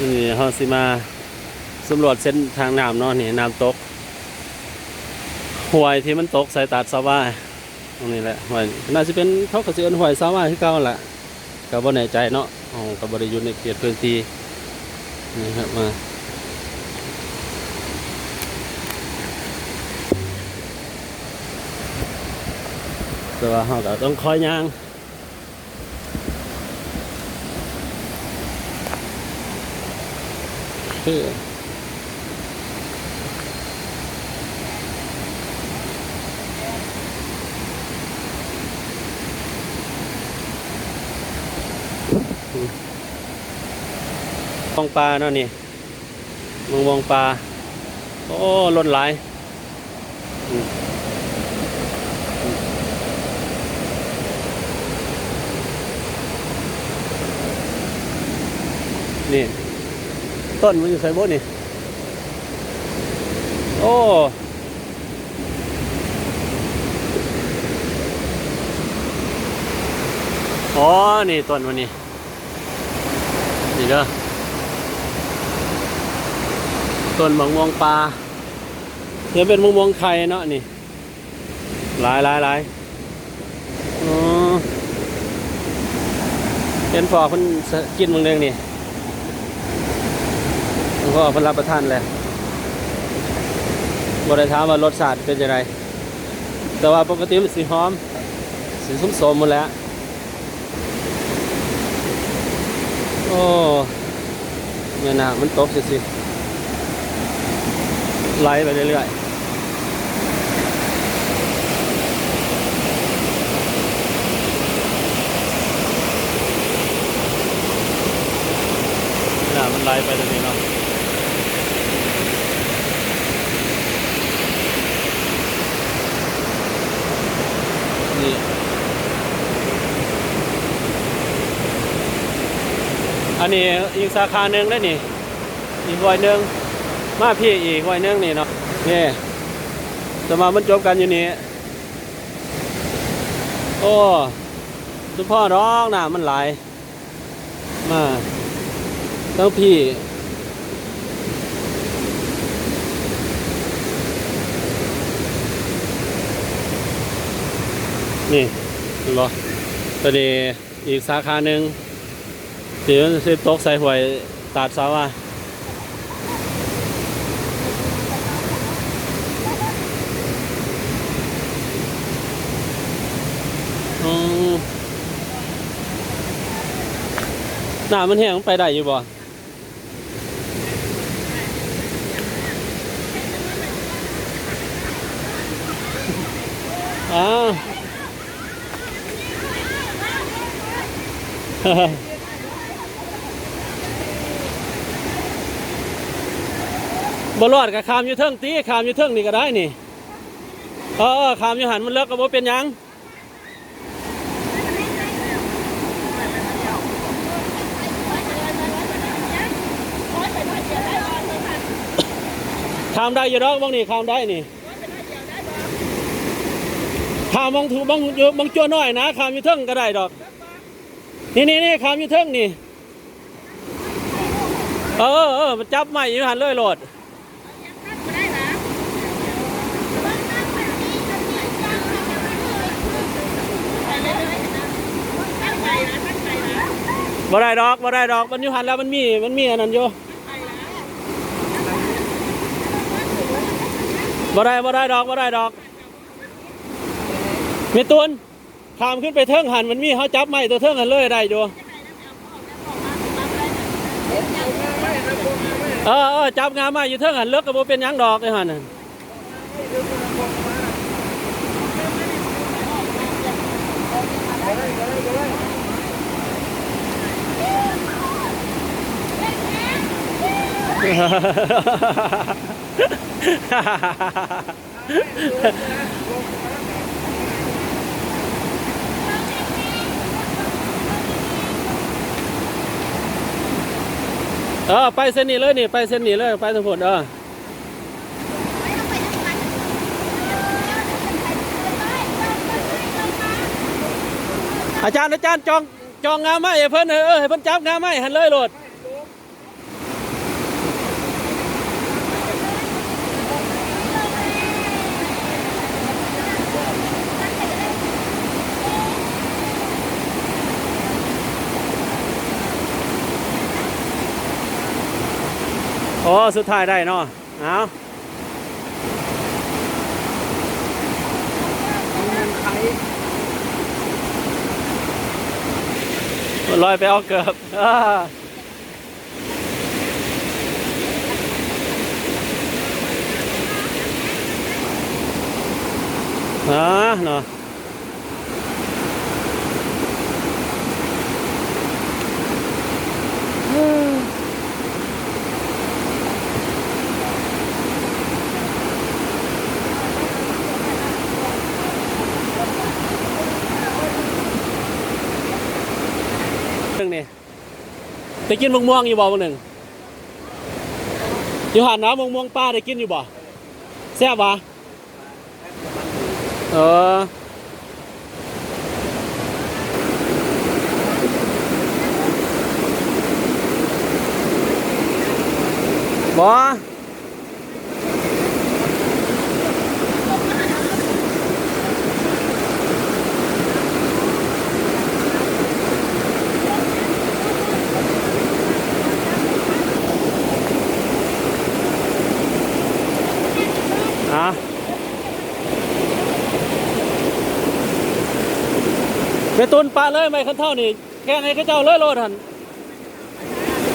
นี่เฮาสิมาสำรวจเส้นทางน้ำเนาะนี่น้ำตกห้วยที่มันตกใส่ตาดสาวาตรงนี้แหละห้วยน่าจะเป็นเขาก็สิเอิ้นห้วยสาวาคือเก่าแหละก็บ่แน่ใจเนาะก็บ่ได้อยู่ในเขตพื้นที่นี่ครับมาแต่ว่าเฮาก็ต้องคอยย่าง คือมองปลาเนาะนี่มองมองปลา โอ้ล้นหลายนี่ ต้นมันอยู่ใส่บนนี่ โอ้อ๋อ นี่ต้นมันนี่นี่เด้อ ต้นมะม่วงปลาเดี๋ยวเป็นมะม่วงไข่เนาะนี่ หลายหลายหลายอ๋อเป็นพอคนกินมึงเรื่องนี่ ผมก็เพนรับประทานแหละบริถามว่ารสชาติเป็นยังไงแต่ว่าปกติมันสีหอม สีส้มสมๆหมดแล้ว โอ้เนี่ยนะมันตกสิสิไหลไปเรื่อยๆน่ะมันไหลไปเนาะ นี่ อันนี้อีกสาขาหนึ่งได้นี่ อีกวัยหนึ่งมาพี่อีกวัยหนึ่งนี่เนาะนี่จะมามันจบกันอยู่นี่โอ้ทุกพ่อร้องนะมันหลายมาทั้งพี่นี่เห็นบ่ตอนนี้อีกสาขาหนึ่ง ที่มันสิตกใส่หวยตาดสาวาอืมหน้ามันแห้งไปได้อยู่บ่อ้าว บรอดกับขามอยู่เทิงตีขามอยู่เทิงนี่ก็ได้นี่เออขามอยู่หันมันเลิกก็บ่เป็นยังขามได้อยู่ดอกบ้างนี่ขามได้นี่ขามบางถูบางยบางจัวน้อยนะขามอยู่เทิงก็ได้ดอก นี่นี่นี่ขามอยู่เทิงนี่ เออเออมันจับไม่อยู่หันเลยโหลด บ่ได้ดอกบ่ได้ดอกมันอยู่หันแล้วมันมีมันมีอันนั้นอยู่บ่ได้บ่ได้ดอกบ่ได้ดอกมีตุนขามขึ้นไปเทิงหันมันมีเขาจับไม้ตัวเทิงหันเลยได้อยู่เออเออจับงาไม้อยู่เทิงหันเลิกก็บ่เป็นยังดอกไอ้หันน่ะ เออไปเส้นนี้เลยนี่ไปเส้นนี้เลยไปทั้งหมดเอออาจารย์อาจารย์จองจองงาไม้ให้เพิ่นเออให้เพิ่นจับงาไม้หันเลยโหลด สุดท้ายได้เนาะเอาลอยไปเอาเกือบอ่าเนาะ ได้กินมะม่วงอยู่บ่บางหนึ่งอยู่หาดน้ำมะม่วงป้าได้กินอยู่บ่แซ่บวะเออบ่ ตุนปลาเลยไม่คันเท่านี่แกงให้เขาเจ้าเลยโลดหัน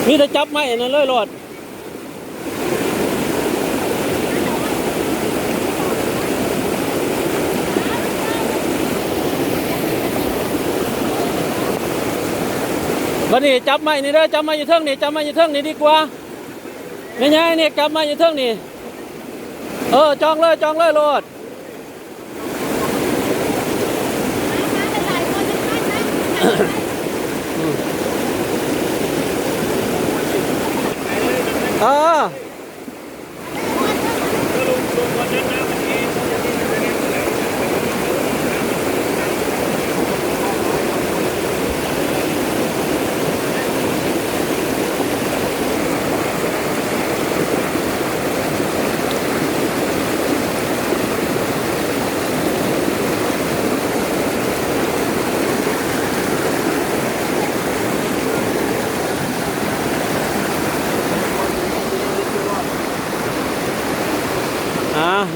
มีแต่จับไม่นั่นเลยโลดวันนี้จับไม้นี่เด้อจับไม้อยู่เทิงนี่จับไม้อยู่เทิงนี่ดีกว่าไม่ใช่นี่จับไม้อยู่เทิงนี่เออจองเลยจองเลยโลด เ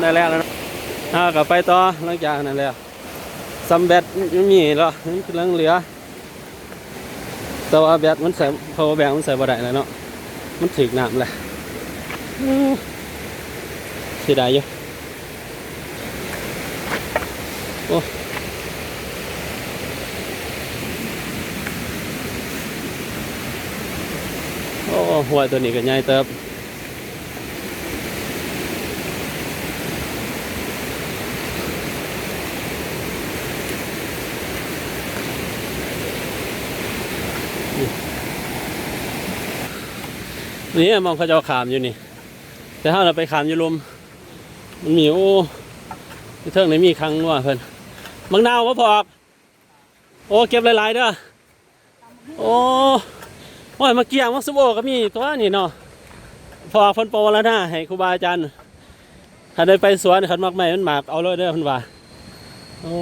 ได้แล้วแล้วนะอ่ากลับไปต่อหลังจากนั้นแล้วซัมแบตไม่มีแล้วมันกำลังเหลือ แต่ว่าแบตมันใส่พอแบงมันใส่บ่ได้แล้วเนาะมันถึกน้ำแหละเสียดายอยู่โอ้โอ้หัวตัวนี้ก็ใหญ่เติบ นี่มองเขาจะเอาขามอยู่นี่ แต่ถ้าเราไปขามอยู่ลมมันมีโอ้เทิงไหนมีครั้งว่ะเพิ่นมังนาวมาพอกโอ้เก็บหลายๆเด้อโอ้โอ้ยมาเกี่ยงมาสุโบก็มีตัวนี่เนาะพอกเพิ่นโปรแล้วนะให้ครูบาอาจารย์ถ้าได้ไปสวนขันมักใหม่มันหมากเอาเลยเด้อเพิ่นว่าโอ้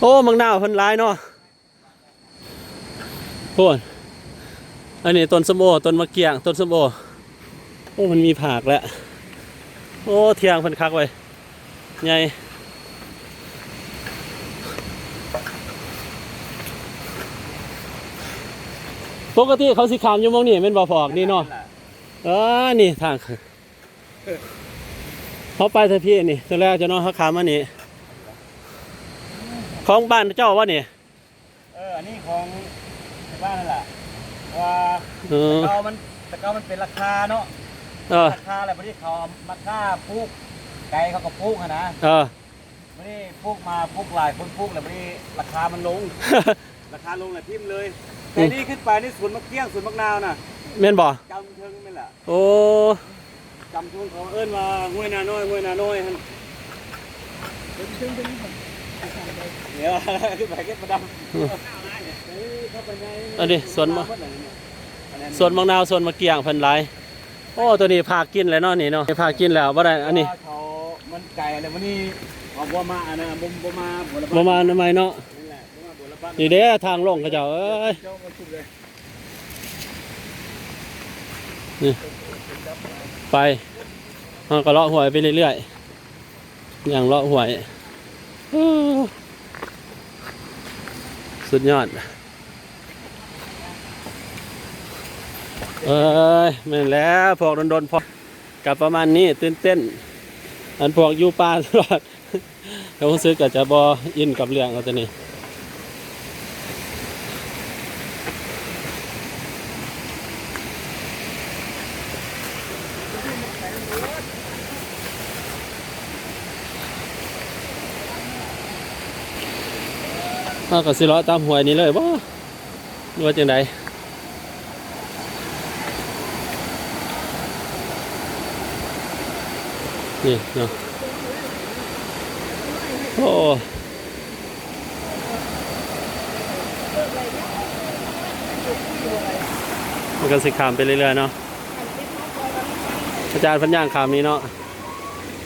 โอ้มังนาวเพิ่นหลายเนาะโอันนี้ต้นสมโอต้นมะเกียงต้นสมโอโอ้มันมีผักแล้ว โอ้เทียงพันคักไว้ใหญ่ปกติเขาสิขามอยู่มองนี่เป็นบ่อพอกนี่เนาะเออนี่ทางเขาไปเถอะพี่นี่ตัวแรกจะเนาะเขาขามมานี่ของบ้านเจ้าวะนี่เอออันนี้ของบ้านนั่นแหละ ว่าเออตะเกามันตะเกามันเป็นราคาเนาะเออ ราคาอะไรพอดีเขาเอามาค่าปลูกไก่เขาก็ปลูกอะนะเออไม่ได้ปลูกมาปลูกหลายคนปลูกแล้วไม่ได้ราคามันลง ราคาลงแหละทิ่มเลยแต่นี่ขึ้นไปนี่สวนมะเกี้ยงสวนมะนาวน่ะแม่นบ่จำเทิงไม่นแหละโอ้ จำเทิงเขาเอิ้นว่าห้วยนาน้อยห้วยนาน้อยฮั่นเดี๋ยวขึ้นไปเก็บประดับ อันนี้สวนมะสวนมะนาวสวนมะเกียงเพิ่นหลายโอ้ตัวนี้พากินเลยเนาะนี่เนาะพากินแล้วบ่ได้อันนี้เขามันไก่อะไรวันนี้เอาบัวมาอันนั้นบ่บ่มาบัวละบ่มาทำไมเนาะนี่แหละบ่มาบัวละบ้านนี่เด้ทางลงเขาเจ้าเอ้ยเจ้ามาสุดเลยนี่ไปเราก็เลาะหวยไปเรื่อยๆอย่างเลาะหวยอู้สุดยอด เอ้ยแม่แล้วพวกโดนๆพอกับประมาณนี้ตื่นเต้น อันพวกอยู่ป่าตลอดเขาซื้อก็จะบออินกับเรื่องเอาแต่นี่ถ้าก็สิเลาะตามหวยนี้เลยบ่ว่าจังได นี่เนาะโอ้มันก็สิขามไปเรื่อยๆเนาะอาจารย์เพันย่างขามนี้เนาะ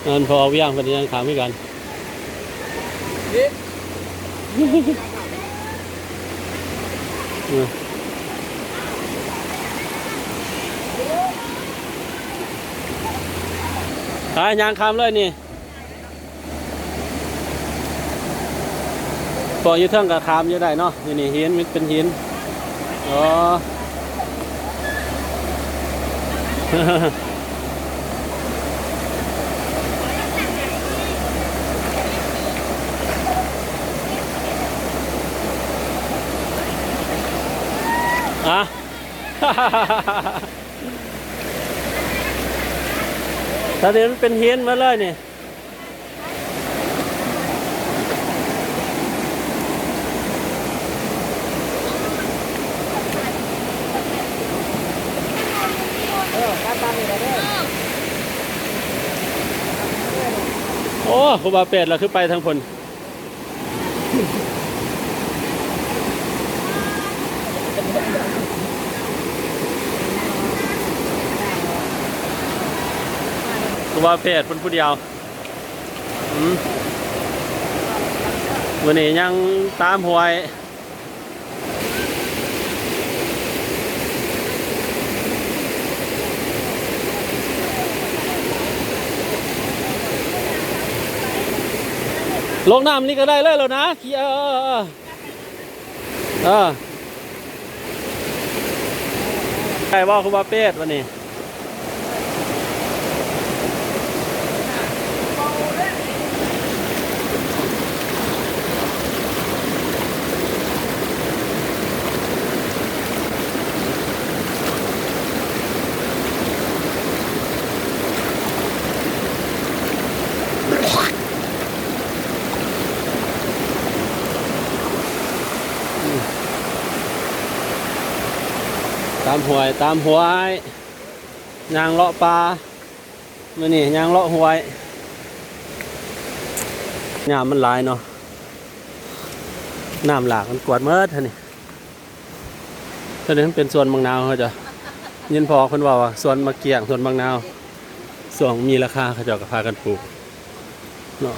งานพอเวียงเพันย่างขามให้กันเออ ไปย่างขามเลยนี่พออยู่เทิงกับขามอยู่ได้เนาะนี่นี่หินมันเป็นหินอ๋ออะ ตอนนี้มันเป็นเฮียนมาเลยนี่โอ้ครูบาเป็ดเราคือไปทางผล ครูบาเป็ดเป็นผู้เดียวอืมวันนี้ยังตามหวยลงน้ำนี่ก็ได้เลยแล้วนะเออเออเออเออใครว่าคุณบาเป็ดวันนี้ ตามหวยตามหวยยางเลาะปลามื่อนี่ยางเลาะหวยน้ำมันหลายเนาะน้ำหลากมันกวดเมื่อท่านี่ท่านี้มันเป็นส่วนบางนาวเขาจะยินพอคนว่าว่าส่วนมะเกียงส่วนบางนาวส่วนมีราคาเขาเจะก็พากันปลูกเนาะ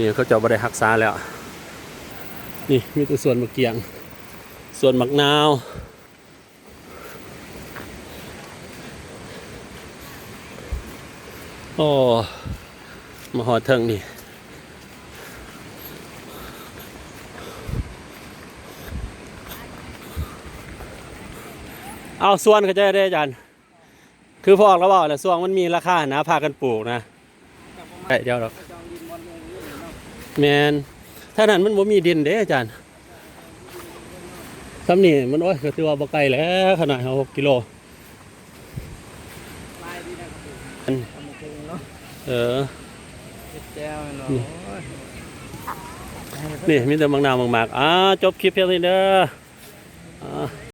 นี่เขาเจะบ่ได้รักษาแล้ว นี่มีแต่ส่วนมะเกียง ส่วนมะนาว โอ้มาหอดเทิงนี่เอาส่วนก็จะได้อาจารย์คือพอออกแล้วบอกแหละส่วนมันมีราคานะพากันปลูกนะไเดี๋ยวหรอกแมนถ้านั้นมันบ่มีดินเด้อาจารย์ ซ้ำนี่มันโอ้ยก็ถือว่าบ่ไกลแล้วขนาดหกกิโลเออนี่มีแต่บางนาบางหมากอ่าจบคลิปเพียงเท่านี้เด้ออ่า